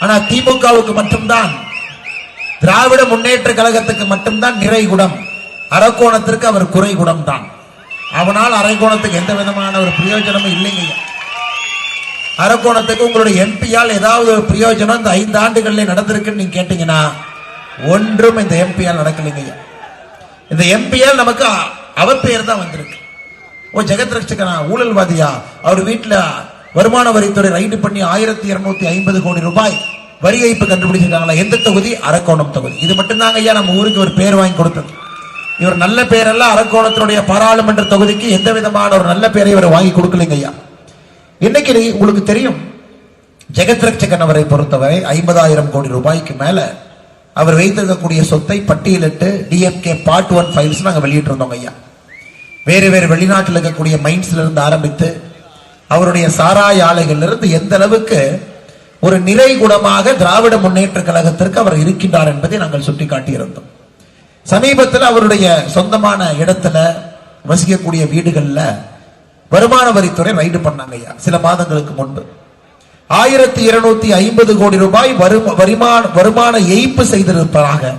ஆனா திமுகவுக்கு மட்டும்தான் திராவிட முன்னேற்ற கழகத்துக்கு மட்டும்தான் நிறைகுடம் அரக்கோணத்திற்கு அவர் குறைகுடம் தான் அவனால் அரைக்கோணத்துக்கு எந்த விதமான ஒரு பிரயோஜனமும் இல்லைங்க. அரக்கோணத்துக்கு உங்களுடைய எம்பியால் ஏதாவது ஒரு பிரயோஜனம் இந்த ஐந்து ஆண்டுகளில் நடந்திருக்குன்னு நீங்க கேட்டீங்கன்னா ஒன்றும் இந்த எம்பியால் நடக்கலைங்க. இந்த எம்பியால் நமக்கு அ- அவர் பெயர் தான் வந்திருக்கு. ஓ ஜெகத் ரட்சகனா ஊழல்வாதியா? அவர் வீட்டில் வருமான வரித்துறை ரைடு பண்ணி ஆயிரத்தி இருநூத்தி ஐம்பது கோடி ரூபாய் வரி ஏய்ப்பு கண்டுபிடிச்சிருக்காங்களா? எந்த தொகுதி? அரக்கோணம் தொகுதி. இது மட்டும்தாங்க ஐயா நம்ம ஊருக்கு ஒரு பேர் வாங்கி கொடுத்தது. இவர் நல்ல பேரெல்லாம் அரக்கோணத்தினுடைய பாராளுமன்ற தொகுதிக்கு எந்த விதமான ஒரு நல்ல பேரை இவர் வாங்கி கொடுக்கலைங்க ஐயா. இன்னைக்கு நீ- உங்களுக்கு தெரியும் ஜெகத்ரட்சகன் அவரை பொறுத்தவரை ஐம்பதாயிரம் கோடி ரூபாய்க்கு மேல அவர் வைத்திருக்கக்கூடிய சொத்தை பட்டியலிட்டு டிஎம்கே பார்ட் ஒன் ஃபைல்ஸ் நாங்கள் வெளியிட்டிருந்தோம் ஐயா. வேறு வேறு வெளிநாட்டில் இருக்கக்கூடிய மைன்ஸ்ல இருந்து ஆரம்பித்து அவருடைய சாராய ஆலைகளிலிருந்து எந்த அளவுக்கு ஒரு நிறைகுடமாக திராவிட முன்னேற்ற கழகத்திற்கு அவர் இருக்கின்றார் என்பதை நாங்கள் சுட்டிக்காட்டியிருந்தோம். சமீபத்தில் அவருடைய சொந்தமான இடத்துல வசிக்கக்கூடிய வீடுகள்ல வருமான வரித்துறை ரைடு பண்ணாங்க ஐயா சில மாதங்களுக்கு முன்பு. ஆயிரத்தி இருநூத்தி ஐம்பது கோடி ரூபாய் வருமான வருமான ஏய்ப்பு செய்திருப்பதாக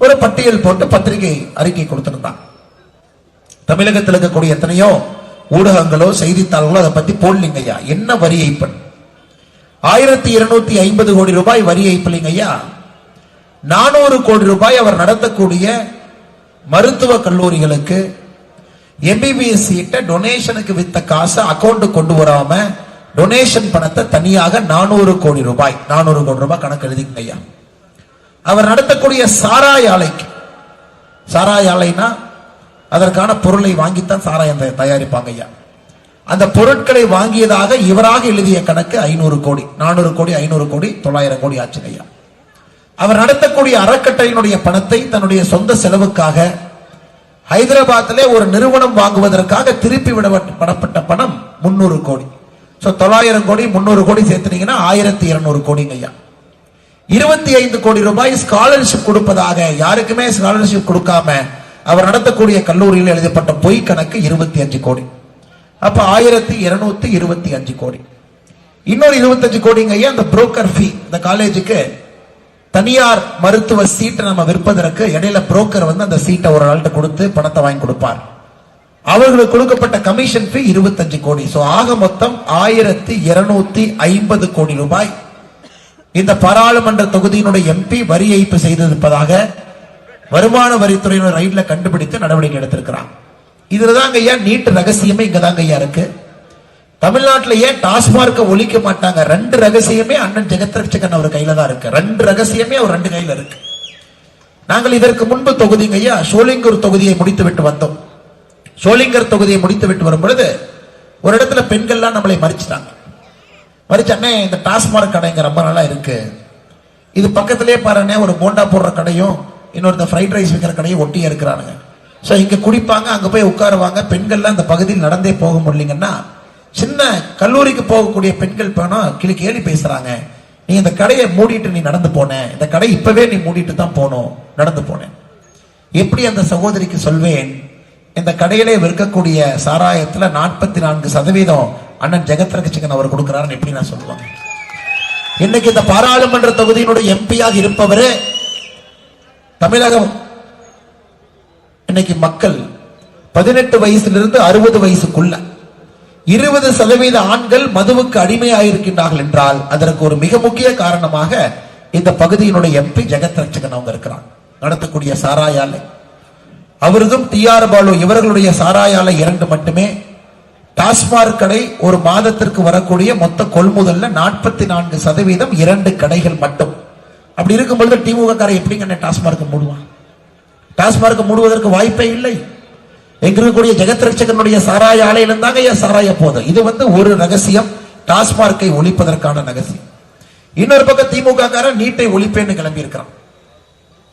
ஒரு பட்டியல் போட்டு பத்திரிகை அறிக்கை கொடுத்திருந்தாங்க தமிழகத்தில் இருக்கக்கூடிய எத்தனையோ ஊடகங்களோ செய்தித்தாள்களோ அதை பத்தி போடலீங்க ஐயா என்ன வரி ஏய்ப்பன்? ஆயிரத்தி இருநூத்தி ஐம்பது கோடி ரூபாய் வரி ஏய்ப்பலிங்க ஐயா நானூறு கோடி ரூபாய் அவர் நடத்தக்கூடிய மருத்துவ கல்லூரிகளுக்கு எம்பிபிஎஸ் சீட்டை டொனேஷனுக்கு வித்த காசை அக்கௌண்ட் கொண்டு வராம டொனேஷன் பணத்தை தனியாக நானூறு கோடி ரூபாய் நானூறு கோடி ரூபாய் கணக்கு எழுதிங்க ஐயா அவர் நடத்தக்கூடிய சாராய் ஆலைக்கு சாராய் ஆலைனா அதற்கான பொருளை வாங்கித்தான் சாராயம் தயாரிப்பாங்க ஐயா. அந்த பொருட்களை வாங்கியதாக இவராக எழுதிய கணக்கு ஐநூறு கோடி நானூறு கோடி ஐநூறு கோடி தொள்ளாயிரம் கோடி ஆச்சு ஐயா. அவர் நடத்தக்கூடிய அறக்கட்டளையினுடைய பணத்தை தன்னுடைய சொந்த செலவுக்காக ஹைதராபாத்திலே ஒரு நிறுவனம் வாங்குவதற்காக திருப்பி விடப்பட்ட பணம் முன்னூறு கோடி. ஸோ தொள்ளாயிரம் கோடி முன்னூறு கோடி சேர்த்துனீங்கன்னா ஆயிரத்தி இருநூறு கோடிங்க ஐயா. இருபத்தி ஐந்து கோடி ரூபாய் ஸ்காலர்ஷிப் கொடுப்பதாக யாருக்குமே ஸ்காலர்ஷிப் கொடுக்காம அவர் நடத்தக்கூடிய கல்லூரியில் எழுதப்பட்ட பொய் கணக்கு இருபத்தி அஞ்சு கோடி. அப்ப ஆயிரத்தி இருநூத்தி இருபத்தி அஞ்சு கோடி. இன்னொரு இருபத்தஞ்சு கோடிங்க ஐயா அந்த புரோக்கர் ஃபீ இந்த காலேஜுக்கு தனியார் மருத்துவ சீட்டை நம்ம விற்பதற்கு இடையில புரோக்கர் வந்து அந்த சீட்டை ஒரு ஆள்கிட்ட கொடுத்து பணத்தை வாங்கி கொடுப்பார். அவர்களுக்கு கொடுக்கப்பட்ட கமிஷன் ஃபீ இருபத்தஞ்சு கோடி. ஸோ ஆக மொத்தம் ஆயிரத்தி இருநூத்தி ஐம்பது கோடி ரூபாய். இந்த பாராளுமன்ற தொகுதியினுடைய எம்பி வரி ஏய்ப்பு செய்திருப்பதாக வருமான வரித்துறையினர் ரைட்ல கண்டுபிடித்து நடவடிக்கை எடுத்திருக்கிறான். இதுலதாங்க ஐயா நீட்டு ரகசியமே இங்கதாங்க ஐயா இருக்கு? தமிழ்நாட்டில் ஏன் டாஸ்மார்க்கை ஒழிக்க மாட்டாங்க? ரெண்டு ரகசியமே அண்ணன் ஜெகத்ரட்சகன் அவர் கையில தான் இருக்கு. ரெண்டு ரகசியமே அவர் ரெண்டு கையில இருக்கு. நாங்கள் இதற்கு முன்பு தொகுதிங்க ஐயா சோளிங்கூர் தொகுதியை முடித்து விட்டு வந்தோம். சோளிங்கர் தொகுதியை முடித்து விட்டு வரும் பொழுது ஒரு இடத்துல பெண்கள்லாம் நம்மளை மறிச்சிட்டாங்க. மறிச்ச அண்ணே இந்த டாஸ்மார்க் கடைங்க ரொம்ப நல்லா இருக்கு. இது பக்கத்திலே பாருண்ணே ஒரு போண்டா போடுற கடையும் இன்னொரு ஃப்ரைட் ரைஸ் விற்கிற கடையை ஒட்டியே இருக்கிறானுங்க. ஸோ இங்கே குடிப்பாங்க அங்கே போய் உட்காருவாங்க. பெண்கள்லாம் அந்த பகுதியில் நடந்தே போக முடியலைங்கன்னா சின்ன கல்லூரிக்கு போகக்கூடிய பெண்கள் போனால் கிளி கேலி பேசுகிறாங்க நீ இந்த கடையை மூடிட்டு நீ நடந்து போனேன் இந்த கடை இப்பவே நீ மூடிட்டு தான் போனோம். நடந்து போனேன் எப்படி அந்த சகோதரிக்கு சொல்வேன்? இந்த கடையிலே விற்கக்கூடிய சாராயத்துல நாற்பத்தி நான்கு சதவீதம் அண்ணன் ஜெகத்ரகச்சிகன் அவர் கொடுக்கிறாருன்னு எப்படி நான் சொல்லுவாங்க இன்னைக்கு இந்த பாராளுமன்ற தொகுதியினுடைய எம்பியாக இருப்பவரு தமிழகம். இன்னைக்கு மக்கள் பதினெட்டு வயசிலிருந்து அறுபது வயசுக்குள்ள இருபது சதவீத ஆண்கள் மதுவுக்கு அடிமையாயிருக்கின்றார்கள் என்றால் அதற்கு ஒரு மிக முக்கிய காரணமாக இந்த பகுதியினுடைய எம்பி ஜெகத் ரட்சகன் அவங்க இருக்கிறார் நடத்தக்கூடிய சாராயாலை. அவரதும் டிஆர் பாலு இவர்களுடைய சாராயாலை இரண்டு மட்டுமே. டாஸ்மாக் கடை ஒரு மாதத்திற்கு வரக்கூடிய மொத்த கொள்முதல்ல நாற்பத்தி நான்கு சதவீதம் இரண்டு கடைகள் மட்டும். அப்படி இருக்கும் பொழுது திமுக காரை எப்படிங்க டாஸ்மார்க் மூடுவான்? டாஸ்மார்க் மூடுவதற்கு வாய்ப்பே இல்லை. எங்கிருக்கக்கூடிய ஜெகத் ரட்சகனுடைய சாராய ஆலையில இருந்தாங்க ஏன் சாராய போதும். இது வந்து ஒரு ரகசியம். டாஸ்மார்க்கை ஒழிப்பதற்கான ரகசியம். இன்னொரு பக்கம் திமுக காரன் நீட்டை ஒழிப்பேன்னு கிளம்பி இருக்கிறான்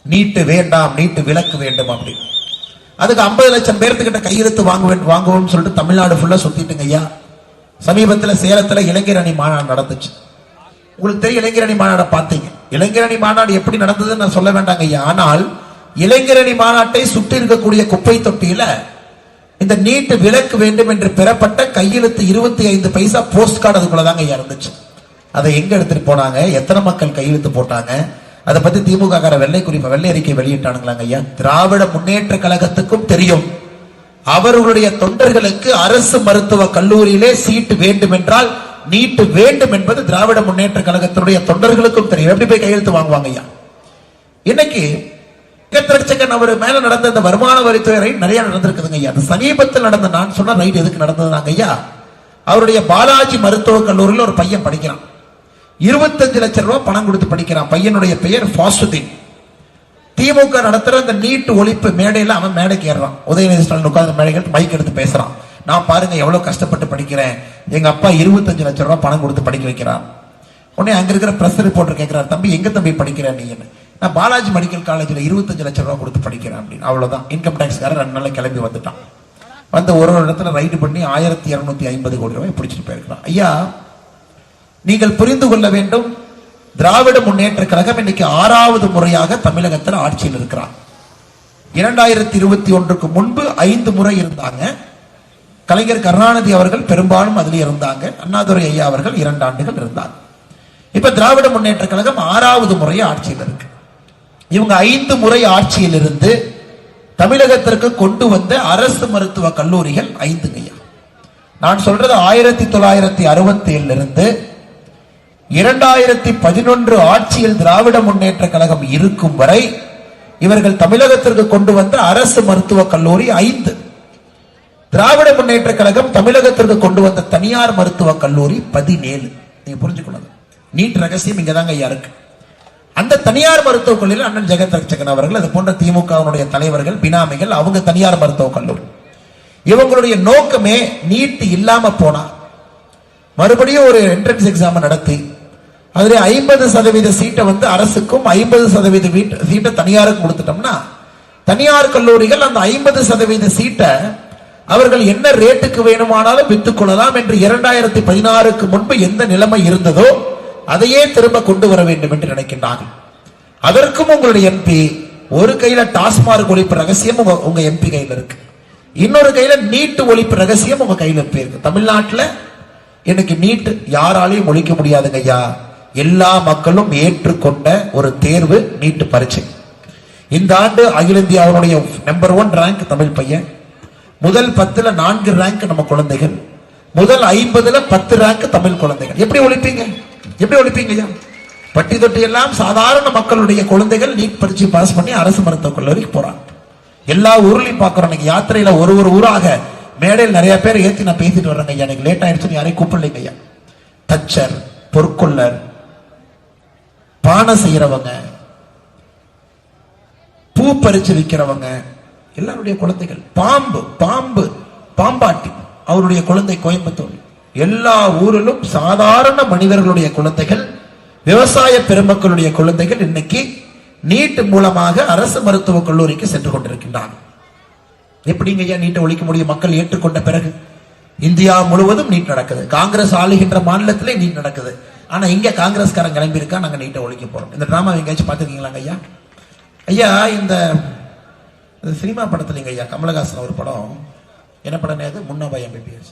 நீட்டு வேண்டாம் நீட்டு விலக்கு வேண்டும் அப்படின்னு அதுக்கு ஐம்பது லட்சம் பேர்த்துக்கிட்ட கையெழுத்து வாங்குவேன் வாங்குவோம்னு சொல்லிட்டு தமிழ்நாடு ஃபுல்லா சுத்திட்டுங்க ஐயா. சமீபத்தில் சேலத்தில் இளைஞர் அணி மாநாடு நடந்துச்சு. உங்களுக்கு தெரியும் இளைஞர் அணி மாநாடை பார்த்தீங்க. இளைஞரணி மாநாடு எப்படி நடந்ததுன்னு நான் சொல்ல வேண்டாங்க ஐயா ஆனால் இளைஞரணி மாநாட்டை சுற்றி இருக்கக்கூடிய குப்பை தொட்டியில இந்த நீட்டு விலக்கு வேண்டும் என்று பெறப்பட்ட கையெழுத்து இருபத்தி ஐந்து பைசா போஸ்ட் கார்டு அதுக்குள்ளதாங்க ஐயா இருந்துச்சு. அதை எங்க எடுத்துட்டு போனாங்க? எத்தனை மக்கள் கையெழுத்து போட்டாங்க? அதை பத்தி திமுக கார வெள்ளை குறிப்பு வெள்ளை அறிக்கை வெளியிட்டானுங்களாங்க ஐயா. திராவிட முன்னேற்ற கழகத்துக்கும் தெரியும். அவர்களுடைய தொண்டர்களுக்கு அரசு மருத்துவ கல்லூரியிலே சீட்டு வேண்டும் என்றால் நீட்டு வேண்டும் என்பது திராவிட முன்னேற்ற கழகத்தினுடைய தொண்டர்களுக்கும் தெரியும். எப்படி போய் கையெழுத்து வாங்குவாங்க ஐயா? இன்னைக்கு செகன் அவர் மேல நடந்த இந்த வருமான வரித்துறை ரைட் நிறைய நடந்திருக்குதுங்க ஐயா. சமீபத்தில் நடந்த நான் சொன்ன ரைட் எதுக்கு நடந்ததுனாங்க ஐயா? அவருடைய பாலாஜி மருத்துவக் கல்லூரியில் ஒரு பையன் படிக்கிறான். இருபத்தஞ்சு லட்சம் ரூபாய் பணம் கொடுத்து படிக்கிறான். பையனுடைய பெயர் ஃபாசுதீன் திமுக நடத்துற இந்த நீட் ஒழிப்பு மேடையில் அவன் மேடைக்கு ஏறுறான். உதயநிதி ஸ்டாலின் உட்கார்ந்து மேடைகள் மைக் எடுத்து பேசுறான். நான் பாருங்க எவ்வளவு கஷ்டப்பட்டு படிக்கிறேன். எங்க அப்பா இருபத்தஞ்சு லட்சம் ரூபாய் பணம் கொடுத்து படிக்க வைக்கிறான் உடனே அங்க இருக்கிற பிரஸ் ரிப்போர்ட்டர் கேட்கிறார் தம்பி எங்க தம்பி படிக்கிறேன் நீ நான் பாலாஜி மெடிக்கல் காலேஜில் இருபத்தஞ்சு லட்சம் ரூபாய் கொடுத்து படிக்கிறேன் அப்படின்னு. அவ்வளவுதான். இன்கம் டேக்ஸ்காரர் ரெண்டு கிளம்பி வந்துட்டான். வந்து ஒரு ஒரு இடத்துல ரைடு பண்ணி ஆயிரத்தி இரநூத்தி ஐம்பது கோடி ரூபாய் பிடிச்சிட்டு போயிருக்கிறான். ஐயா நீங்கள் புரிந்து கொள்ள வேண்டும். திராவிட முன்னேற்ற கழகம் இன்னைக்கு ஆறாவது முறையாக தமிழகத்தில் ஆட்சியில் இருக்கிறார் இரண்டாயிரத்தி இருபத்தி ஒன்றுக்கு முன்பு ஐந்து முறை இருந்தாங்க. கலைஞர் கருணாநிதி அவர்கள் பெரும்பாலும் அதில் இருந்தாங்க. அண்ணாதுரை ஐயா அவர்கள் இரண்டு ஆண்டுகள் இருந்தாங்க இப்ப திராவிட முன்னேற்ற கழகம் ஆறாவது முறை ஆட்சியில் இருக்கு. இவங்க ஐந்து முறை ஆட்சியில் இருந்து தமிழகத்திற்கு கொண்டு வந்த அரசு மருத்துவ கல்லூரிகள் ஐந்து ஐயா. நான் சொல்றது ஆயிரத்தி தொள்ளாயிரத்தி அறுபத்தி ஏழுல இருந்து இரண்டாயிரத்தி பதினொன்று ஆட்சியில் திராவிட முன்னேற்ற கழகம் இருக்கும் வரை இவர்கள் தமிழகத்திற்கு கொண்டு வந்த அரசு மருத்துவக் கல்லூரி ஐந்து. திராவிட முன்னேற்ற கழகம் தமிழகத்திற்கு கொண்டு வந்த தனியார் மருத்துவக் கல்லூரி பதினேழு. நீங்க புரிஞ்சுக்கணும் நீட் ரகசியம் இங்கதாங்க ஐயா இருக்கு. அந்த தனியார் மருத்துவக் கல்லூரியில் அண்ணன் ஜெகத் ரட்சகன் அவர்கள் அது போன்ற திமுகவினுடைய தலைவர்கள் பினாமிகள் அவங்க தனியார் மருத்துவக் கல்லூரி. இவங்களுடைய நோக்கமே நீட் இல்லாம போனா மறுபடியும் ஒரு என்ட்ரன்ஸ் எக்ஸாம் நடத்தி அதில் ஐம்பது சதவீத சீட்டை வந்து அரசுக்கும் ஐம்பது சதவீத வீட்டு சீட்டை தனியாருக்கும் கொடுத்துட்டோம்னா தனியார் கல்லூரிகள் அந்த ஐம்பது சதவீத சீட்டை அவர்கள் என்ன ரேட்டுக்கு வேணுமானாலும் வித்துக் கொள்ளலாம் என்று இரண்டாயிரத்தி பதினாறுக்கு முன்பு எந்த நிலைமை இருந்ததோ அதையே திரும்ப கொண்டு வர வேண்டும் என்று நினைக்கின்றார்கள். அதற்கும் உங்களுடைய எம்பி ஒரு கையில டாஸ்மார்க் ஒழிப்பு ரகசியம் உங்க உங்க எம்பி கையில இருக்கு. இன்னொரு கையில நீட்டு ஒழிப்பு ரகசியம் உங்க கையில இருக்கு. தமிழ்நாட்டில் இன்னைக்கு நீட் யாராலையும் ஒழிக்க முடியாதுங்க ஐயா. எல்லா மக்களும் ஏற்றுக்கொண்ட ஒரு தேர்வு நீட்டு பரீட்சை. இந்த ஆண்டு அகில இந்தியாவுடைய நம்பர் ஒன் ரேங்க் தமிழ் பையன். முதல் பத்துல நான்கு ரேங்க் நம்ம குழந்தைகள். முதல் ஐம்பதுல பத்து ரேங்க் தமிழ் குழந்தைகள். எப்படி ஒழிப்பீங்க? எப்படி ஒழிப்பீங்க? ஐயா பட்டி தொட்டி எல்லாம் சாதாரண மக்களுடைய குழந்தைகள் நீட் பரீட்சை பாஸ் பண்ணி அரசு மருத்துவக் கல்லூரிக்கு போறாங்க. எல்லா ஊர்லயும் பாக்குறோம் இன்னைக்கு யாத்திரையில ஒரு ஒரு ஊராக மேடையில் நிறைய பேர் ஏத்தி நான் பேசிட்டு வர்றேங்க ஐயா. எனக்கு லேட் ஆயிடுச்சுன்னு யாரையும் கூப்பிடலைங்க ஐயா. தச்சர் பொற்கொள்ளர் பானை செய்யறவங்க பூ பறிச்சு விற்கிறவங்க எல்லாருடைய குழந்தைகள். பாம்பு பாம்பு பாம்பாட்டி. அவருடைய குழந்தை கோயம்புத்தூர். எல்லா ஊரிலும் சாதாரண மனிதர்களுடைய குழந்தைகள் விவசாய பெருமக்களுடைய குழந்தைகள் இன்னைக்கு நீட் மூலமாக அரசு மருத்துவக் கல்லூரிக்கு சென்று கொண்டிருக்கின்றார்கள் எப்படிங்க ஐயா நீட்டை ஒழிக்க முடியும்? மக்கள் ஏற்றுக்கொண்ட பிறகு. இந்தியா முழுவதும் நீட் நடக்குது. காங்கிரஸ் ஆளுகின்ற மாநிலத்திலே நீட் நடக்குது. ஆனா இங்க காங்கிரஸ்காரன் கிளம்பி இருக்கா நாங்க நீட்டை ஒழிக்க போறோம். இந்த டிராமா எங்கேயாச்சும் பார்த்துருக்கீங்களாங்க ஐயா? ஐயா இந்த இந்த சினிமா படத்துலங்க ஐயா கமலஹாசன் ஒரு படம். என்ன படம் அது? முன்னாபாய் எம்பிபிஎஸ்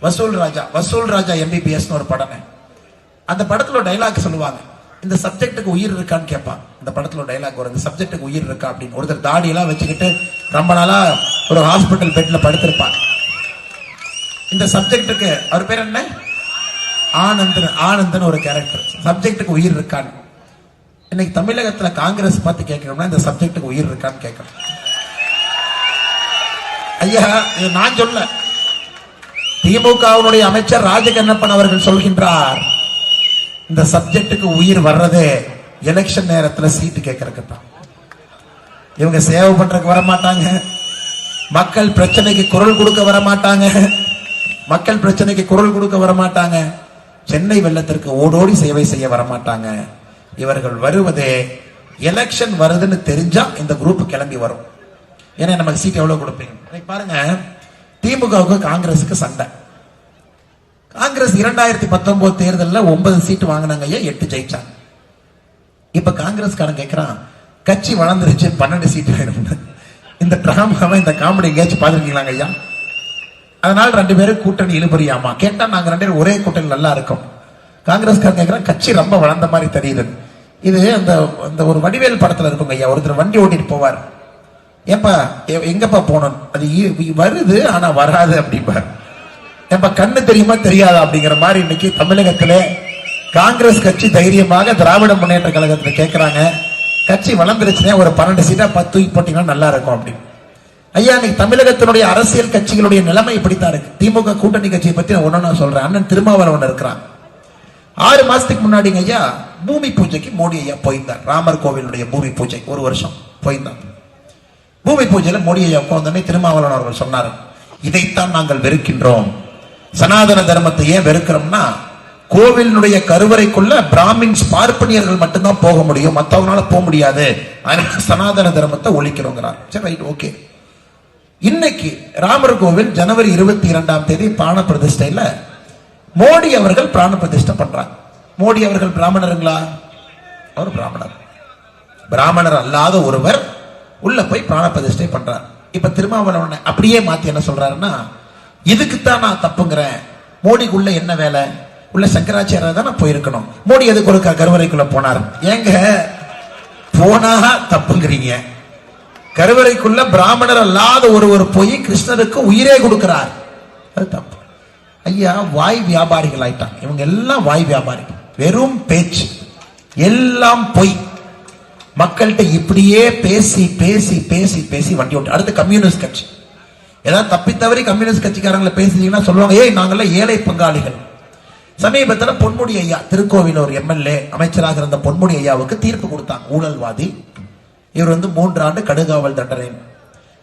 வசூல் ராஜா வசூல் ராஜா எம்பிபிஎஸ் ஒரு படம். அந்த படத்துல டைலாக் சொல்லுவாங்க. இந்த சப்ஜெக்ட்டுக்கு உயிர் இருக்கான்னு கேட்பான். இந்த படத்துல டைலாக் வரும். இந்த சப்ஜெக்ட்டுக்கு உயிர் இருக்கா அப்படின்னு. ஒருத்தர் தாடி எல்லாம் வச்சுக்கிட்டு ரொம்ப நாளா ஒரு ஹாஸ்பிட்டல் பெட்ல படுத்திருப்பான் இந்த சப்ஜெக்ட்டுக்கு அவர் பேர் என்ன? ஆனந்தன் ஆனந்தன் ஒரு கேரக்டர் சப்ஜெக்ட்டுக்கு உயிர் இருக்கான்னு. இன்னைக்கு தமிழகத்துல காங்கிரஸ் பார்த்து கேட்கணும்னா இந்த சப்ஜெக்ட்டுக்கு உயிர் இருக்கான்னு கேட்கணும் ஐயா இது நான் சொல்ல. திமுகவுடைய அமைச்சர் ராஜகண்ணப்பன் அவர்கள் சொல்கின்றார் இந்த சப்ஜெக்ட்டுக்கு உயிர் வர்றதே எலெக்ஷன் நேரத்தில் சீட்டு கேட்கறதுக்கு தான். இவங்க சேவை பண்றதுக்கு வர மாட்டாங்க மக்கள் பிரச்சனைக்கு குரல் கொடுக்க வர மாட்டாங்க மக்கள் பிரச்சனைக்கு குரல் கொடுக்க வர மாட்டாங்க சென்னை வெள்ளத்திற்கு ஓடோடி சேவை செய்ய வர மாட்டாங்க இவர்கள் வருவதே எலெக்ஷன் வருதுன்னு தெரிஞ்சா இந்த குரூப் கிளம்பி வரும். ஏன்னா நமக்கு சீட் எவ்வளவு கொடுப்பீங்க? இன்னைக்கு பாருங்க திமுகவுக்கு காங்கிரஸுக்கு சண்டை. காங்கிரஸ் இரண்டாயிரத்தி பத்தொன்பது தேர்தலில் ஒன்பது சீட்டு வாங்கினாங்க ஐயா எட்டு ஜெயிச்சாங்க. இப்ப காங்கிரஸ்காரன் கேட்கிறான் கட்சி வளர்ந்துருச்சு பன்னெண்டு சீட்டு வேணும்னு. இந்த டிராமாவை இந்த காமெடி எங்கேயாச்சும் பார்த்துருக்கீங்களாங்க ஐயா? அதனால ரெண்டு பேரும் கூட்டணி இழுபறியாமா? கேட்டா நாங்க ரெண்டு பேரும் ஒரே கூட்டணி நல்லா இருக்கோம். காங்கிரஸ்காரன் கேட்கிறான் கட்சி ரொம்ப வளர்ந்த மாதிரி தெரியுது. இது அந்த அந்த ஒரு வடிவேல் படத்துல இருக்குங்க ஐயா ஒருத்தர் வண்டி ஓட்டிட்டு போவார். ஏப்பா எங்கப்பா போனோம்? அது இ- வருது ஆனா வராது அப்படிம்பார் ஏப்பா கண்ணு தெரியுமா தெரியாதா அப்படிங்கிற மாதிரி இன்னைக்கு தமிழகத்துல காங்கிரஸ் கட்சி தைரியமாக திராவிட முன்னேற்ற கழகத்துல கேட்கிறாங்க கட்சி வளர்ந்துருச்சுனே ஒரு பன்னெண்டு சீட்டா பத்து தூக்கி போட்டீங்கன்னா நல்லா இருக்கும் அப்படின்னு. ஐயா இன்னைக்கு தமிழகத்தினுடைய அரசியல் கட்சிகளுடைய நிலைமை இப்படித்தான் இருக்கு. திமுக கூட்டணி கட்சியை பத்தி நான் ஒண்ணு நான் சொல்றேன். அண்ணன் திருமாவளவன் இருக்கிறான். ஆறு மாசத்துக்கு முன்னாடிங்க ஐயா பூமி பூஜைக்கு மோடி ஐயா போயிருந்தார். ராமர் கோவிலுடைய பூமி பூஜை ஒரு வருஷம் போயிருந்தார் பூமி பூஜையில மோடி ஐயா உட்கார்ந்தோடனே திருமாவளவன் அவர்கள் சொன்னார் இதைத்தான் நாங்கள் வெறுக்கின்றோம். சனாதன தர்மத்தை ஏன் வெறுக்கிறோம்னா கோவிலினுடைய கருவறைக்குள்ள பிராமின்ஸ் பார்ப்பனியர்கள் மட்டும்தான் போக முடியும். மத்தவங்களால போக முடியாது. அதனால சனாதன தர்மத்தை ஒழிக்கிறோங்கிறார் சரி ரைட் ஓகே இன்னைக்கு ராமர் கோவில் ஜனவரி இருபத்தி இரண்டாம் தேதி பிராண பிரதிஷ்டையில மோடி அவர்கள் பிராண பிரதிஷ்டை பண்றாங்க மோடி அவர்கள் பிராமணருங்களா? அவர் பிராமணர். பிராமணர் அல்லாத ஒருவர் உள்ள போய் பிராண பிரதிஷ்டை பண்றார். இப்ப திருமாவளவன் அப்படியே மாத்தி என்ன சொல்றாருன்னா இதுக்குத்தான் நான் தப்புங்கிறேன். மோடிக்குள்ள என்ன வேலை? உள்ள சங்கராச்சாரியா தானே போயிருக்கணும். மோடி எதுக்கு ஒரு கருவறைக்குள்ள போனார்? ஏங்க போனா தப்புங்கிறீங்க. கருவறைக்குள்ள பிராமணர் அல்லாத ஒருவர் போய் கிருஷ்ணருக்கு உயிரே கொடுக்கிறார். அது தப்பு. ஐயா வாய் வியாபாரிகள் ஆயிட்டாங்க. இவங்க எல்லாம் வாய் வியாபாரி வெறும் பேச்சு. எல்லாம் பொய். மக்கள்கிட்ட இப்படியே பேசி பேசி பேசி பேசி வண்டி ஓட்டு. அடுத்து கம்யூனிஸ்ட் கட்சி. ஏதாவது தப்பி தவறி கம்யூனிஸ்ட் கட்சிக்காரங்களை பேசுனீங்கன்னா சொல்லுவாங்க ஏய் நாங்கெல்லாம் ஏழை பங்காளிகள். சமீபத்தில் பொன்முடி ஐயா திருக்கோவில் ஒரு எம்எல்ஏ அமைச்சராக இருந்த பொன்முடி ஐயாவுக்கு தீர்ப்பு கொடுத்தாங்க. ஊழல்வாதி. இவர் வந்து மூன்று ஆண்டு கடுகாவல் தண்டனை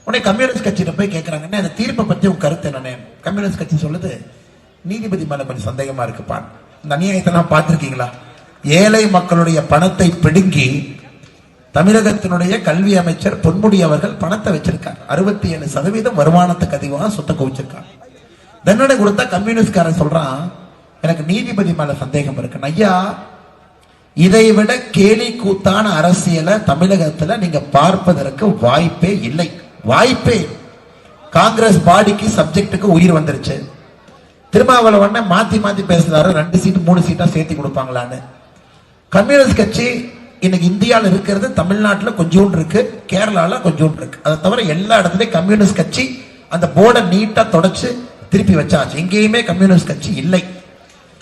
உடனே கம்யூனிஸ்ட் கட்சியில போய் கேட்கறாங்கன்னா அந்த தீர்ப்பை பத்தி உங்க கருத்து என்னன்னு? கம்யூனிஸ்ட் கட்சி சொல்லுது நீதிபதி மேல கொஞ்சம் சந்தேகமா இருக்குப்பா இந்த அநியாயத்தெல்லாம் பார்த்துருக்கீங்களா? ஏழை மக்களுடைய பணத்தை பிடுங்கி தமிழகத்தினுடைய கல்வி அமைச்சர் பொன்முடி அவர்கள் பணத்தை வச்சிருக்கார். அறுபத்தி ஏழு சதவீதம் வருமானத்துக்கு அதிகமாக சொத்தை குவிச்சிருக்காங்க தண்டனை கொடுத்தா கம்யூனிஸ்ட்காரன் சொல்றான் எனக்கு நீதிபதி மேல சந்தேகம் இருக்கு. ஐயா இதை விட கேலி கூத்தான அரசியலை தமிழகத்துல நீங்க பார்ப்பதற்கு வாய்ப்பே இல்லை. வாய்ப்பே காங்கிரஸ் பாடிக்கு சப்ஜெக்டுக்கு உயிர் வந்துருச்சு. திருமாவளவன் மாத்தி மாத்தி பேசுறாரு. ரெண்டு சீட்டு மூணு சீட்டா சேர்த்து கொடுப்பாங்களான்னு. கம்யூனிஸ்ட் கட்சி இன்னைக்கு இந்தியாவில் இருக்கிறது தமிழ்நாட்டுல கொஞ்சோண்டு இருக்கு கேரளால கொஞ்சோண்டு இருக்கு. அதை தவிர எல்லா இடத்துலயும் கம்யூனிஸ்ட் கட்சி அந்த போர்டை நீட்டா தொடச்சு திருப்பி வச்சாச்சு. எங்கேயுமே கம்யூனிஸ்ட் கட்சி இல்லை.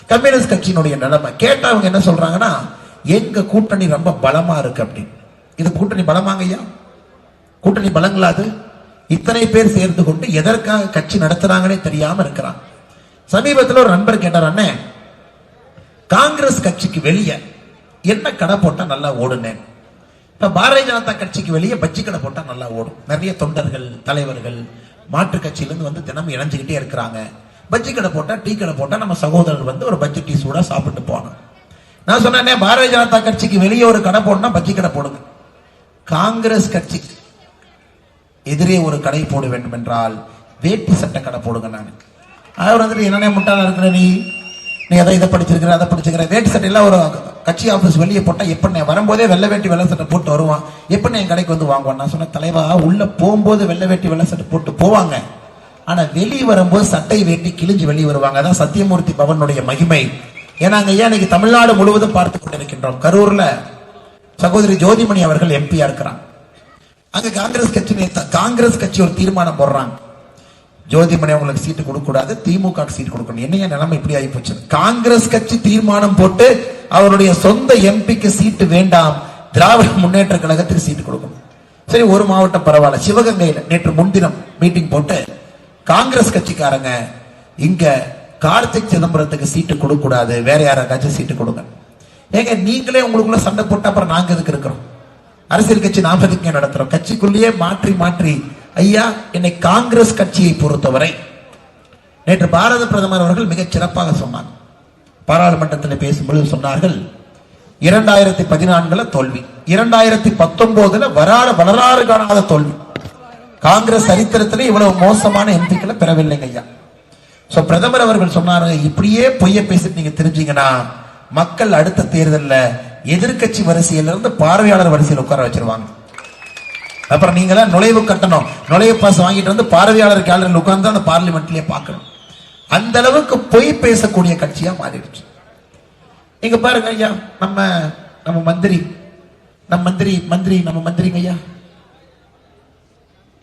கம்யூனிஸ்ட் கட்சியினுடைய நிலைமை. கேட்டவங்க என்ன சொல்றாங்கன்னா எங்க கூட்டணி ரொம்ப பலமா இருக்கு அப்படின்னு. இது கூட்டணி பலமாங்க ஐயா? கூட்டணி பலங்களா அது? இத்தனை பேர் சேர்ந்து கொண்டு எதற்காக கட்சி நடத்துறாங்கன்னே தெரியாம இருக்கிறான் சமீபத்தில் ஒரு நண்பர் கேட்டார் அண்ணே காங்கிரஸ் கட்சிக்கு வெளியே என்ன கடை போட்டா நல்லா ஓடுனேன்? இப்ப பாரதிய ஜனதா கட்சிக்கு வெளியே பஜ்ஜி கடை போட்டா நல்லா ஓடும். நிறைய தொண்டர்கள் தலைவர்கள் மாற்று கட்சியிலிருந்து வந்து தினமும் இணைஞ்சுக்கிட்டே இருக்கிறாங்க. பஜ்ஜி கடை போட்டா டீ கடை போட்டா நம்ம சகோதரர் வந்து ஒரு பஜ்ஜி டீ சூடா சாப்பிட்டு போனோம் நான் சொன்னேனே பாரதிய ஜனதா கட்சிக்கு வெளியே ஒரு கடை போடணும் பஜ்ஜி கடை போடுங்க. காங்கிரஸ் கட்சி எதிரே ஒரு கடை போட வேண்டும் என்றால் வேட்டி சட்டை கடை போடுங்க நான். அவர் வந்துட்டு என்னென்ன முட்டாளா இருக்கிற நீ? நீ அதை இதை படிச்சிருக்கிற அதை படிச்சிருக்கிற வேட்டி சட்டை எல்லாம் ஒரு கட்சி ஆபீஸ் வெளியே போட்டா எப்படி வரும்போதே வெள்ளை வேட்டி வெள்ளை சட்டை போட்டு வருவான். எப்படி என் கடைக்கு வந்து வாங்குவான்? நான் சொன்ன தலைவா உள்ள போகும்போது வெள்ளை வேட்டி வெள்ளை சட்டை போட்டு போவாங்க. ஆனா வெளியே வரும்போது சட்டை வேட்டி கிழிஞ்சு வெளியே வருவாங்க. அதான் சத்தியமூர்த்தி பவனுடைய மகிமை. ஏன்னா அங்கே ஏன் இன்னைக்கு தமிழ்நாடு முழுவதும் பார்த்து கொண்டிருக்கின்றோம்? கரூர்ல சகோதரி ஜோதிமணி அவர்கள் எம்பியா இருக்கிறாங்க அங்க காங்கிரஸ் கட்சி காங்கிரஸ் கட்சி ஒரு தீர்மானம் போடுறாங்க. ஜோதிமணி அவங்களுக்கு சீட்டு கொடுக்க கூடாது திமுக சீட் கொடுக்கணும். என்னைய நிலைமை இப்படி ஆகி போச்சு? காங்கிரஸ் கட்சி தீர்மானம் போட்டு அவருடைய சொந்த எம்பிக்கு சீட்டு வேண்டாம். திராவிட முன்னேற்ற கழகத்துக்கு சீட்டு கொடுக்கணும். சரி ஒரு மாவட்டம் பரவாயில்ல. சிவகங்கையில நேற்று முன்தினம் மீட்டிங் போட்டு காங்கிரஸ் கட்சிக்காரங்க இங்க கார்த்திக் சிதம்பரத்துக்கு சீட்டு கொடுக்க கூடாது வேற யாராச்சும் சீட்டு கொடுங்க. ஏங்க நீங்களே உங்களுக்குள்ள சண்டை போட்டு அப்புறம் நாங்க எதுக்கு இருக்கிறோம்? அரசியல் கட்சி நாம எதுக்கு நடத்துறோம்? கட்சிக்குள்ளேயே மாற்றி மாற்றி. ஐயா என்னை காங்கிரஸ் கட்சியை பொறுத்தவரை நேற்று பாரத பிரதமர் அவர்கள் மிகச் சிறப்பாக சொன்னார். பாராளுமன்றத்தில் பேசும்பொழுது சொன்னார்கள் இரண்டாயிரத்தி பதினான்குல தோல்வி இரண்டாயிரத்தி பத்தொன்பதுல வராத வளராறு காணாத தோல்வி. காங்கிரஸ் சரித்திரத்திலே இவ்வளவு மோசமான எம்பிக்களை பெறவில்லைங்க ஐயா. சோ பிரதமர் அவர்கள் சொன்னாரு இப்படியே பொய்ய பேசிட்டு நீங்க தெரிஞ்சீங்கன்னா மக்கள் அடுத்த தேர்தலில் எதிர்க்கட்சி வரிசையில இருந்து பார்வையாளர் வரிசையில் உட்கார வச்சிருவாங்க. அப்புறம் நீங்க நுழைவு கட்டணம். நுழைவு பாஸ் வாங்கிட்டு வந்து பார்வையாளர் கேலரியில் உட்கார்ந்து அந்த பார்லிமெண்ட்லயே பார்க்கணும். அந்த அளவுக்கு பொய் பேசக்கூடிய கட்சியா மாறிடுச்சு. இங்க பாருங்க ஐயா நம்ம நம்ம மந்திரி நம்ம மந்திரி மந்திரி நம்ம மந்திரிங்க ஐயா.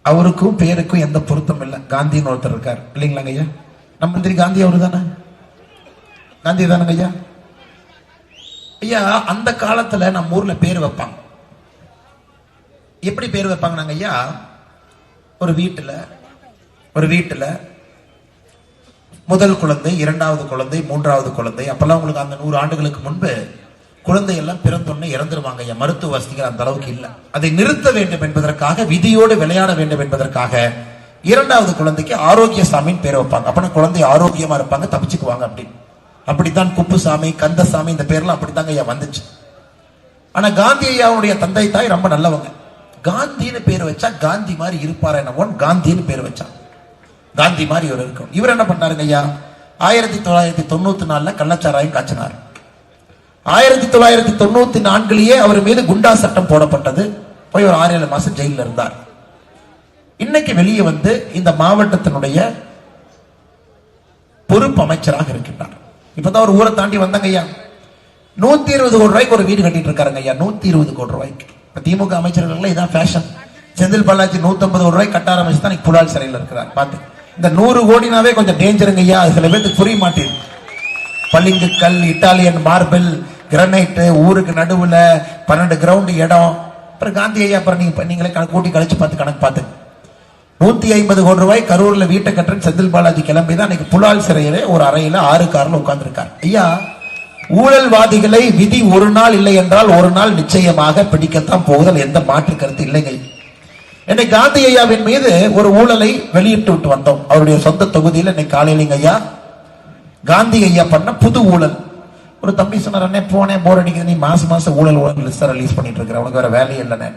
அவருக்கும் பேருக்கும் எந்த பொருத்தம் இல்லை. காந்தின்னு ஒருத்தர் இருக்கார். இல்லைங்களாங்க ஐயா? நம்ம மந்திரி காந்தி அவரு தானே காந்தி தானங்க ஐயா? ஐயா அந்த காலத்துல நம்ம ஊர்ல பேர் வைப்பாங்க. எப்படி பேர் வைப்பாங்க நாங்க ஐயா? ஒரு வீட்டுல ஒரு வீட்டுல முதல் குழந்தை இரண்டாவது குழந்தை மூன்றாவது குழந்தை. அப்பெல்லாம் உங்களுக்கு அந்த நூறு ஆண்டுகளுக்கு முன்பு குழந்தை எல்லாம் பிறந்தொன்னே இறந்துருவாங்க ஐயா. மருத்துவ வசதிகள் அந்த அளவுக்கு இல்லை. அதை நிறுத்த வேண்டும் என்பதற்காக விதியோடு விளையாட வேண்டும் என்பதற்காக இரண்டாவது குழந்தைக்கு ஆரோக்கிய சாமின்னு பேர் வைப்பாங்க. அப்பனா குழந்தை ஆரோக்கியமா இருப்பாங்க தப்பிச்சுக்குவாங்க அப்படின்னு அப்படித்தான் குப்புசாமி கந்தசாமி இந்த பேர்லாம் அப்படித்தாங்க ஐயா வந்துச்சு. ஆனா காந்தி ஐயாவுடைய தந்தை தாய் ரொம்ப நல்லவங்க. காந்தின்னு பேர் வச்சா காந்தி மாதிரி இருப்பார் என்னவோன்னு காந்தின்னு பேர் வச்சான். காந்தி மாதிரி இவர் இருக்கும். இவர் என்ன பண்ணாருங்க ஐயா? ஆயிரத்தி தொள்ளாயிரத்தி தொண்ணூத்தி நாலுல கள்ளச்சாராயம் காய்ச்சினார். ஆயிரத்தி தொள்ளாயிரத்தி தொண்ணூத்தி நான்குலயே அவர் மீது குண்டா சட்டம் போடப்பட்டது. போய் ஒரு ஆறு ஏழு மாசம் ஜெயில இருந்தார். இன்னைக்கு வெளியே வந்து இந்த மாவட்டத்தினுடைய பொறுப்பு அமைச்சராக இருக்கின்றார். இப்பதான் ஒரு ஊரை தாண்டி வந்தாங்க ஐயா. நூத்தி இருபது கோடி ரூபாய்க்கு ஒரு வீடு கட்டிட்டு இருக்காருங்க ஐயா. நூத்தி இருபது கோடி ரூபாய்க்கு. திமுக அமைச்சர்கள் இதான் ஃபேஷன் செந்தில் பாலாஜி 150 கோடி ரூபாய் கட்ட ஆரம்பிச்சு தான் இன்னைக்கு புலால் சிறையில் இருக்கிறார். பாத்து. இந்த நூறு கோடினாவே கொஞ்சம் டேஞ்சருங்க ஐயா. சில பேருக்கு புரிய மாட்டேங்குது பளிங்கு கல் இட்டாலியன் மார்பிள் கிரனைட் ஊருக்கு நடுவுல பன்னெண்டு கிரவுண்ட் இடம். அப்புறம் காந்தி ஐயா அப்புறம் நீங்க நீங்களே கணக்கு கூட்டி கழிச்சு பார்த்து கணக்கு பார்த்து நூத்தி ஐம்பது கோடி ரூபாய் கரூர்ல வீட்டை கட்டுறேன் செந்தில் பாலாஜி கிளம்பி தான் புலால் சிறையில ஒரு அறையில ஆறு கார்ல உட்காந்துருக்கார் ஐயா ஊழல்வாதிகளை விதி ஒரு நாள் இல்லை என்றால் ஒரு நாள் நிச்சயமாக பிடிக்கத்தான் போகுதல். எந்த மாற்று கருத்து இல்லைங்க இன்னைக்கு காந்தி ஐயாவின் மீது ஒரு ஊழலை வெளியிட்டு விட்டு வந்தோம். அவருடைய சொந்த தொகுதியில் இன்னைக்கு காலையிலங்க ஐயா காந்தி ஐயா பண்ண புது ஊழல். ஒரு தம்பி சொன்னார் அண்ணே போனேன் போர் அடிக்குது. நீ மாசம் மாசம் ஊழல் ஊழல் லிஸ்ட் ரிலீஸ் பண்ணிட்டு இருக்கிற. உனக்கு வேற வேலையே இல்லைண்ணே.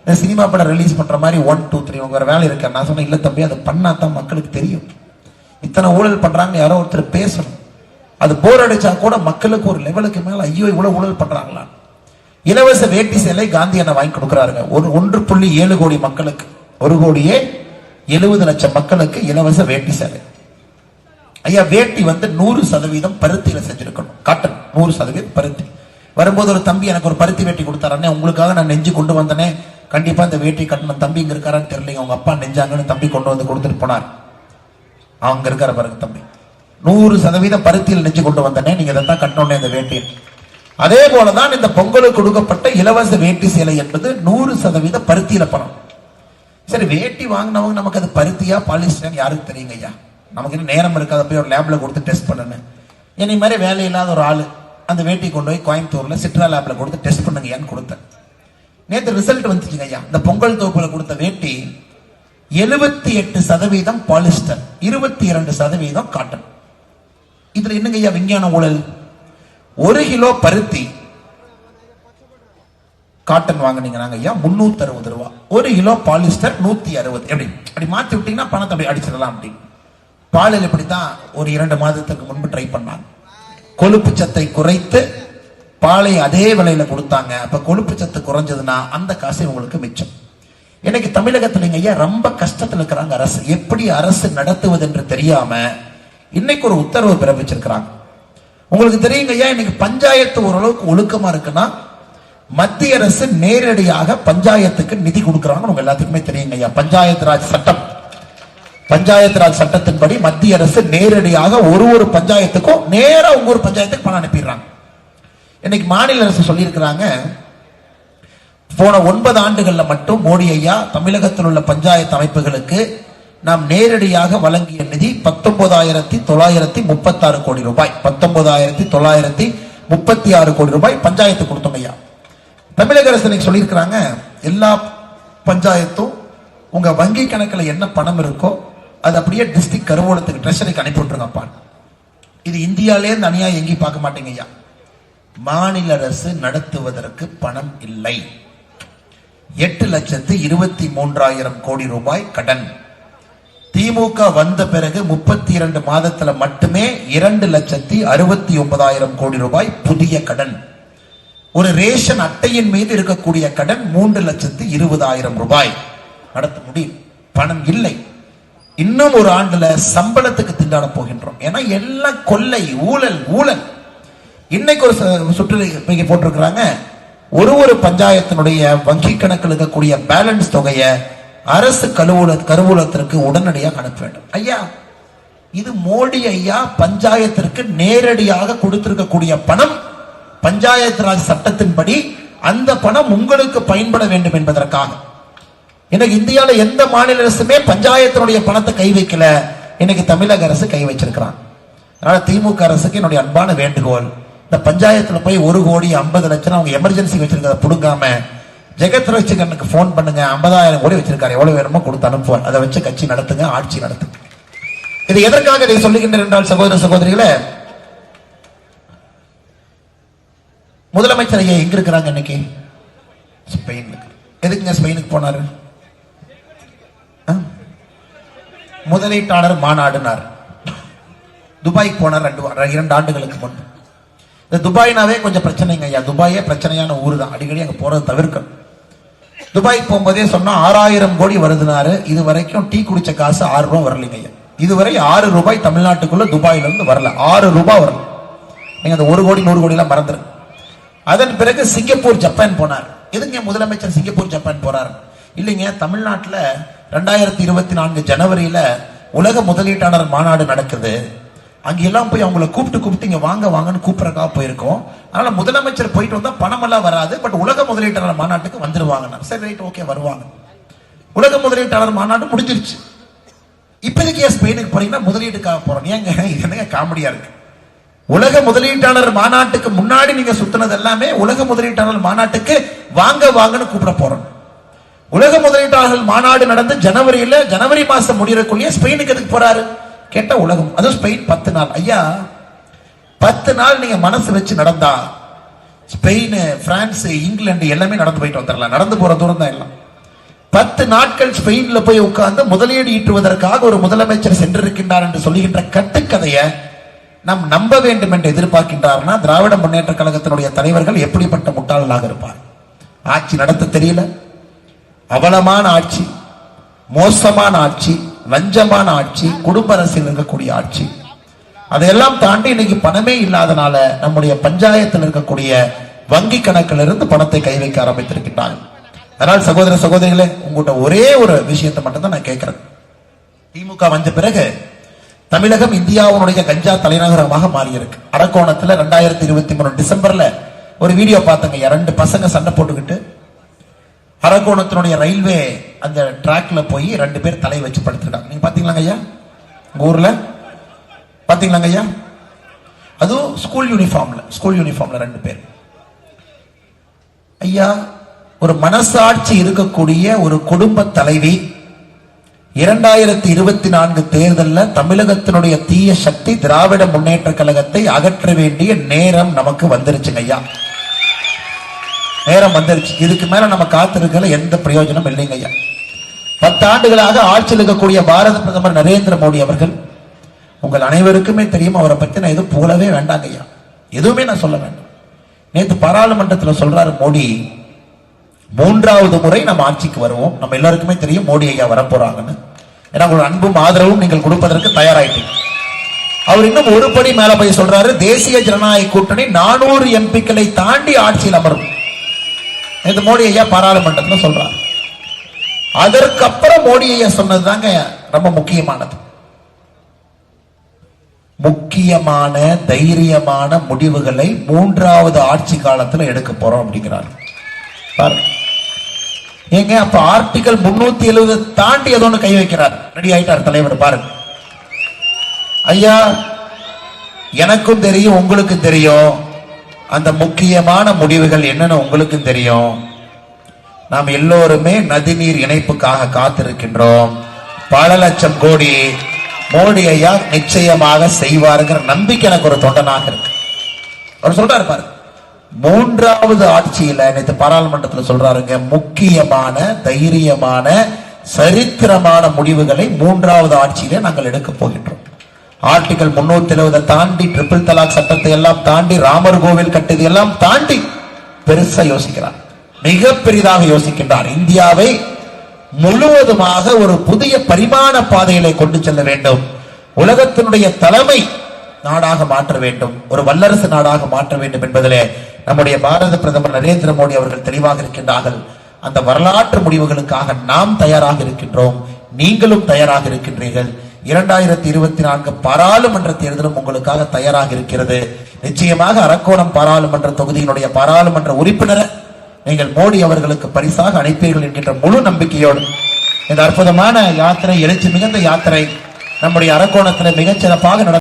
இந்த சினிமா படம் ரிலீஸ் பண்ற மாதிரி ஒன் டூ த்ரீ உங்க வேற வேலை இருக்க? நான் சொன்னேன் இல்ல தம்பி அதை பண்ணா தான் மக்களுக்கு தெரியும். இத்தனை ஊழல் பண்றாங்க யாரோ ஒருத்தர் பேசணும். அது போர் அடிச்சா கூட மக்களுக்கு ஒரு லெவலுக்கு மேல ஐயோ இவ்வளவு ஊழல் பண்றாங்களா இலவச வேட்டி சேலை காந்தி என்ன வாங்கி கொடுக்குறாருங்க. ஒரு ஒன்று புள்ளி ஏழு கோடி மக்களுக்கு ஒரு கோடியே எழுபது லட்சம் மக்களுக்கு இலவச வேட்டி சேலை. ஐயா வேட்டி வந்து நூறு சதவீதம் பருத்தியில செஞ்சிருக்கணும். காட்டன் நூறு சதவீதம் பருத்தி. வரும்போது ஒரு தம்பி எனக்கு ஒரு பருத்தி வேட்டி கொடுத்தாரண்ணே உங்களுக்காக நான் நெஞ்சு கொண்டு வந்தனே கண்டிப்பா இந்த வேட்டி கட்டணும் தம்பி இங்க இருக்காரான்னு தெரியலைங்க அவங்க அப்பா நெஞ்சாங்கன்னு தம்பி கொண்டு வந்து கொடுத்துட்டு போனார். அவங்க இருக்கார பாருங்க தம்பி. நூறு சதவீதம் பருத்தியில் நெஞ்சு கொண்டு வந்தனே நீங்க இதை தான் கட்டணும் இந்த வேட்டியை. அதே போலதான் இந்த பொங்கலுக்கு கொடுக்கப்பட்ட இலவச வேட்டி சேலை என்பது நூறு சதவீத பருத்தியில பணம். சரி வேட்டி வாங்கினவங்க நமக்கு அது பருத்தியா பாலிஸ்டர் யாருக்கு தெரியுங்க ஐயா? நமக்கு இன்னும் நேரம் இருக்காத போய் ஒரு லேப்ல கொடுத்து டெஸ்ட் பண்ணணும் என்னை மாதிரி வேலை இல்லாத ஒரு ஆள் அந்த வேட்டி கொண்டு போய் கோயம்புத்தூர்ல சிட்ரா லேப்ல கொடுத்து டெஸ்ட் பண்ணுங்கயான்னு கொடுத்தேன். நேற்று ரிசல்ட் வந்துச்சுங்க ஐயா. இந்த பொங்கல் தொகுப்புல கொடுத்த வேட்டி எழுபத்தி எட்டு சதவீதம் பாலிஸ்டர் இருபத்தி இரண்டு சதவீதம் காட்டன். இதுல என்னங்க ஐயா விஞ்ஞான ஊழல்? ஒரு கிலோ பருத்தி காட்டன் வாங்குனீங்கன்னாங்க ஐயா முன்னூத்தி அறுபது ரூபா? ஒரு கிலோ பாலிஸ்டர் நூத்தி அறுபது எப்படி? அப்படி மாத்தி விட்டீங்கன்னா பணத்தை அப்படி அடிச்சிடலாம் அப்படி. பாலில் இப்படித்தான் ஒரு இரண்டு மாதத்துக்கு முன்பு ட்ரை பண்ணாங்க. கொழுப்பு சத்தை குறைத்து பாலை அதே விலையில கொடுத்தாங்க. அப்ப கொழுப்பு சத்து குறைஞ்சதுன்னா அந்த காசு உங்களுக்கு மிச்சம். இன்னைக்கு தமிழகத்துல ஐயா ரொம்ப கஷ்டத்துல இருக்கிறாங்க அரசு? எப்படி அரசு நடத்துவது என்று தெரியாம இன்னைக்கு ஒரு உத்தரவு பிறப்பிச்சிருக்கிறாங்க. உங்களுக்கு தெரியுங்க ஐயா இன்னைக்கு பஞ்சாயத்து ஓரளவுக்கு ஒழுக்கமா இருக்குன்னா மத்திய அரசு நேரடியாக பஞ்சாயத்துக்கு நிதி கொடுக்கறாங்க உங்க எல்லாத்துக்குமே தெரியுங்க ஐயா பஞ்சாயத்து ராஜ் சட்டம். பஞ்சாயத்து ராஜ் சட்டத்தின்படி மத்திய அரசு நேரடியாக ஒரு ஒரு பஞ்சாயத்துக்கும் நேரா ஒவ்வொரு ஒரு பஞ்சாயத்துக்கு பணம் அனுப்பிடுறாங்க. இன்னைக்கு மாநில அரசு சொல்லியிருக்கிறாங்க போன ஒன்பது ஆண்டுகள்ல மட்டும் மோடி ஐயா தமிழகத்தில் உள்ள பஞ்சாயத்து அமைப்புகளுக்கு நாம் நேரடியாக வழங்கிய நிதி பத்தொன்பதாயிரத்தி தொள்ளாயிரத்தி முப்பத்தாறு கோடி ரூபாய். பத்தொன்பதாயிரத்தி தொள்ளாயிரத்தி முப்பத்தி ஆறு கோடி ரூபாய் பஞ்சாயத்து கொடுத்தோம் ஐயா. தமிழக அரசு இன்னைக்கு சொல்லியிருக்கிறாங்க எல்லா பஞ்சாயத்தும் உங்க வங்கி கணக்கில் என்ன பணம் இருக்கோ அது அப்படியே டிஸ்ட்ரிக்ட் கருவூலத்துக்கு ட்ரெஷரிக்கு அனுப்பி விட்டுருங்கப்பா. இது இந்தியாலே இருந்து எங்கேயும் பார்க்க மாட்டீங்க ஐயா. மாநில அரசு நடத்துவதற்கு பணம் இல்லை. எட்டு லட்சத்து இருபத்தி மூன்றாயிரம் கோடி ரூபாய் கடன். திமுக வந்த பிறகு முப்பத்தி இரண்டு மாதத்துல மட்டுமே இரண்டு லட்சத்தி அறுபத்தி ஒன்பதாயிரம் கோடி ரூபாய் புதிய கடன். ஒரு ரேஷன் அட்டையின் மீது இருக்கக்கூடிய கடன் மூன்று லட்சத்து இருபதாயிரம் ரூபாய். நடத்த முடியும். பணம் இல்லை. இன்னும் ஒரு ஆண்டுல சம்பளத்துக்கு திண்டாட போகின்றோம். ஏன்னா எல்லாம் கொள்ளை ஊழல் ஊழல். இன்னைக்கு ஒரு சு- போட்டிருக்கிறாங்க. ஒரு ஒரு பஞ்சாயத்தினுடைய வங்கி கணக்கில் இருக்கக்கூடிய பேலன்ஸ் தொகையை அரசு கருவூல கருவூலத்திற்கு உடனடியாக அனுப்ப வேண்டும். ஐயா இது மோடி ஐயா பஞ்சாயத்திற்கு நேரடியாக கொடுத்திருக்கக்கூடிய பணம். பஞ்சாயத்து ராஜ் சட்டத்தின்படி அந்த பணம் உங்களுக்கு பயன்பட வேண்டும் என்பதற்காக. இன்னைக்கு இந்தியாவில் எந்த மாநில அரசுமே பஞ்சாயத்தினுடைய பணத்தை கை வைக்கல. இன்னைக்கு தமிழக அரசு கை வச்சிருக்கிறான். அதனால திமுக அரசுக்கு என்னுடைய அன்பான வேண்டுகோள். இந்த பஞ்சாயத்தில் போய் ஒரு கோடி ஐம்பது லட்சம் அவங்க எமர்ஜென்சி வச்சிருக்கிறத புடுங்காம ஜெகத் ரட்சகனுக்கு ஃபோன் பண்ணுங்க. ஐம்பதாயிரம் கோடி வச்சிருக்காரு. எவ்வளவு வேணுமோ கொடுத்து அனுப்புவார். அதை வச்சு கட்சி நடத்துங்க ஆட்சி நடத்துங்க. இது எதற்காக இதை சொல்லுகின்றேன் என்றால் சகோதர சகோதரிகளே முதலமைச்சர் ஐயா எங்க இருக்கிறாங்க இன்னைக்கு? ஸ்பெயின் எதுக்குங்க ஸ்பெயினுக்கு போனாரு? முதலீட்டாளர் மாநாடுனார். துபாய்க்கு போனார் ரெண்டு இரண்டு ஆண்டுகளுக்கு முன்பு இந்த துபாய்னாவே கொஞ்சம் பிரச்சனைங்க ஐயா. துபாயே பிரச்சனையான ஊர் தான் அடிக்கடி அங்கே போகிறத தவிர்க்கணும். துபாய்க்கு போகும்போதே சொன்னா ஆறாயிரம் கோடி வருதுனாரு. இது வரைக்கும் டீ குடிச்ச காசு ஆறு ரூபாய் வரலைங்க இதுவரை ஆறு ரூபாய் தமிழ்நாட்டுக்குள்ள துபாயில இருந்து வரல. ஆறு ரூபாய் வரல. நீங்க அந்த ஒரு கோடி நூறு கோடி எல்லாம் மறந்துருங்க. அதன் பிறகு சிங்கப்பூர் ஜப்பான் போனார். எதுங்க முதலமைச்சர் சிங்கப்பூர் ஜப்பான் போறார்? இல்லைங்க தமிழ்நாட்டில் ரெண்டாயிரத்தி இருபத்தி நான்கு ஜனவரியில உலக முதலீட்டாளர் மாநாடு நடக்குது. அங்கெல்லாம் போய் அவங்கள கூப்பிட்டு கூப்பிட்டு இங்க வாங்க வாங்கன்னு கூப்பிடறக்கா போயிருக்கோம். அதனால முதலமைச்சர் போயிட்டு வந்தா பணம் எல்லாம் வராது பட் உலக முதலீட்டாளர் மாநாட்டுக்கு வந்துருவாங்க. சரி ரைட் ஓகே வருவாங்க. உலக முதலீட்டாளர் மாநாடு முடிஞ்சிருச்சு. இப்போதைக்கு ஏன் ஸ்பெயினுக்கு போறீங்கன்னா முதலீட்டுக்காக போறோம். ஏங்க இது என்னங்க காமெடியா இருக்கு? உலக முதலீட்டாளர் மாநாட்டுக்கு முன்னாடி நீங்க சுத்தினது எல்லாமே உலக முதலீட்டாளர் மாநாட்டுக்கு வாங்க வாங்கன்னு கூப்பிட போறோம். உலக முதலீட்டாளர்கள் மாநாடு நடந்து ஜனவரியில ஜனவரி மாசம் முடியறக்குள்ளேயே ஸ்பெயினுக்கு எதுக்கு போறாரு? கேட்ட உலகம். அதுவும் ஸ்பெயின் பத்து நாள். ஐயா பத்து நாள் நீங்க மனசு வச்சு நடந்தா ஸ்பெயின் பிரான்ஸ் இங்கிலாந்து எல்லாமே நடந்து போயிட்டு வந்துடலாம் நடந்து போற தூரம் தான் எல்லாம். பத்து நாட்கள் ஸ்பெயின்ல போய் உட்கார்ந்து முதலீடு ஈட்டுவதற்காக ஒரு முதலமைச்சர் சென்றிருக்கின்றார் என்று சொல்லுகின்ற கட்டுக்கதையை நாம் நம்ப வேண்டும் என்று எதிர்பார்க்கின்றார்னா திராவிட முன்னேற்ற கழகத்தினுடைய தலைவர்கள் எப்படிப்பட்ட முட்டாளர்களாக இருப்பார்? ஆட்சி நடத்த தெரியல. அவலமான ஆட்சி மோசமான ஆட்சி லஞ்சமான ஆட்சி குடும்ப அரசியல் இருக்கக்கூடிய ஆட்சி. அதையெல்லாம் தாண்டி இன்னைக்கு பணமே இல்லாதனால நம்முடைய பஞ்சாயத்தில் இருக்கக்கூடிய வங்கி கணக்கில் இருந்து பணத்தை கை வைக்க ஆரம்பித்திருக்கின்றார்கள். அதனால் சகோதர சகோதரிகளே உங்கள்கிட்ட ஒரே ஒரு விஷயத்தை மட்டும் தான் நான் கேட்கிறேன். திமுக வந்த பிறகு தமிழகம் இந்தியாவுடைய கஞ்சா தலைநகரமாக மாறியிருக்கு. அரக்கோணத்துல ரெண்டாயிரத்தி இருபத்தி மூணு டிசம்பர்ல ஒரு வீடியோ பார்த்தங்க. ரெண்டு பசங்க சண்டை போட்டுக்கிட்டு அரக்கோணத்தினுடைய ரயில்வே அந்த ட்ராக்ல போய் ரெண்டு பேர் தலை வச்சு படுத்திருக்காங்க. நீங்க பாத்தீங்களாங்க ஐயா? உங்க ஊர்ல? பாத்தீங்களாங்க ஐயா? அதுவும் ஸ்கூல் யூனிஃபார்ம்ல ஸ்கூல் யூனிஃபார்ம்ல ரெண்டு பேர். ஐயா ஒரு மனசாட்சி இருக்கக்கூடிய ஒரு குடும்ப தலைவி இரண்டாயிரத்தி இருபத்தி நான்கு தேர்தலில் தமிழகத்தினுடைய தீய சக்தி திராவிட முன்னேற்ற கழகத்தை அகற்ற வேண்டிய நேரம் நமக்கு வந்துருச்சுங்க ஐயா. நேரம் வந்துருச்சு. இதுக்கு மேல நம்ம காத்திருக்கல எந்த பிரயோஜனம் இல்லைங்க ஐயா. பத்து ஆண்டுகளாக ஆட்சியில் இருக்கக்கூடிய பாரத பிரதமர் நரேந்திர மோடி அவர்கள் உங்கள் அனைவருக்குமே தெரியும் அவரை பத்தி நான் எதுவும் புகழவே வேண்டாங்க ஐயா. எதுவுமே நான் சொல்ல வேண்டும். நேத்து பாராளுமன்றத்தில் சொல்றாரு மோடி மூன்றாவது முறை நம்ம ஆட்சிக்கு வருவோம். நம்ம எல்லாருக்குமே தெரியும் மோடி ஐயா வரப்போறாங்கன்னு. ஏன்னா உங்களோட அன்பும் ஆதரவும் நீங்கள் கொடுப்பதற்கு தயாராயிட்டீங்க. அவர் இன்னும் ஒரு படி மேல போய் சொல்றாரு தேசிய ஜனநாயக கூட்டணி நானூறு எம்பிக்களை தாண்டி ஆட்சியில் அமரும். இது மோடி ஐயா பாராளுமன்றத்தில் சொல்றாரு? அதற்கப்புறம் மோடி ஐயா சொன்னதுதாங்க ரொம்ப முக்கியமானது. முக்கியமான தைரியமான முடிவுகளை மூன்றாவது ஆட்சி காலத்துல எடுக்க போறோம் அப்படிங்கிறார். பாருங்க ஏங்க அப்ப ஆர்டிகல் முன்னூத்தி எழுபது தாண்டி ஏதோ ஒன்று கை வைக்கிறார். ரெடி ஆயிட்டார் தலைவர் பாருங்க ஐயா எனக்கும் தெரியும் உங்களுக்கும் தெரியும். அந்த முக்கியமான முடிவுகள் என்னன்னு உங்களுக்கும் தெரியும். நாம் எல்லோருமே நதிநீர் இணைப்புக்காக காத்திருக்கின்றோம். பல லட்சம் கோடி மோடி ஐயா நிச்சயமாக செய்வாருங்கிற நம்பிக்கை எனக்கு ஒரு தொண்டனாக இருக்கு. அவர் சொல்றாரு பாரு மூன்றாவது ஆட்சியில நேற்று பாராளுமன்றத்தில் சொல்றாருங்க முக்கியமான தைரியமான சரித்திரமான முடிவுகளை மூன்றாவது ஆட்சியில நாங்கள் எடுக்க போகின்றோம். ஆர்டிகல் முன்னூத்தி எழுபதை தாண்டி ட்ரிபிள் தலாக் சட்டத்தை எல்லாம் தாண்டி ராமர் கோவில் கட்டியது எல்லாம் தாண்டி பெருசா யோசிக்கிறார். மிக பெரிதாக யோசிக்கின்றார். இந்தியாவை முழுவதுமாக ஒரு புதிய பரிமாண பாதையிலே கொண்டு செல்ல வேண்டும். உலகத்தினுடைய தலைமை நாடாக மாற்ற வேண்டும். ஒரு வல்லரசு நாடாக மாற்ற வேண்டும் என்பதிலே நம்முடைய பாரத பிரதமர் நரேந்திர மோடி அவர்கள் தெளிவாக இருக்கின்றார்கள். அந்த வரலாற்று முடிவுகளுக்காக நாம் தயாராக இருக்கின்றோம். நீங்களும் தயாராக இருக்கின்றீர்கள். இரண்டாயிரத்தி இருபத்தி நான்கு பாராளுமன்ற தேர்தலும் உங்களுக்காக தயாராக இருக்கிறது. நிச்சயமாக அரக்கோணம் பாராளுமன்ற தொகுதியினுடைய பாராளுமன்ற உறுப்பினரை நீங்கள் மோடி அவர்களுக்கு பரிசாக அனுப்பீர்கள் என்கின்ற முழு நம்பிக்கையோடு இந்த அற்புதமான யாத்திரை எழுச்சி மிகுந்த யாத்திரை நம்முடைய அரக்கோணத்தில் மிகச்சிறப்பாக நட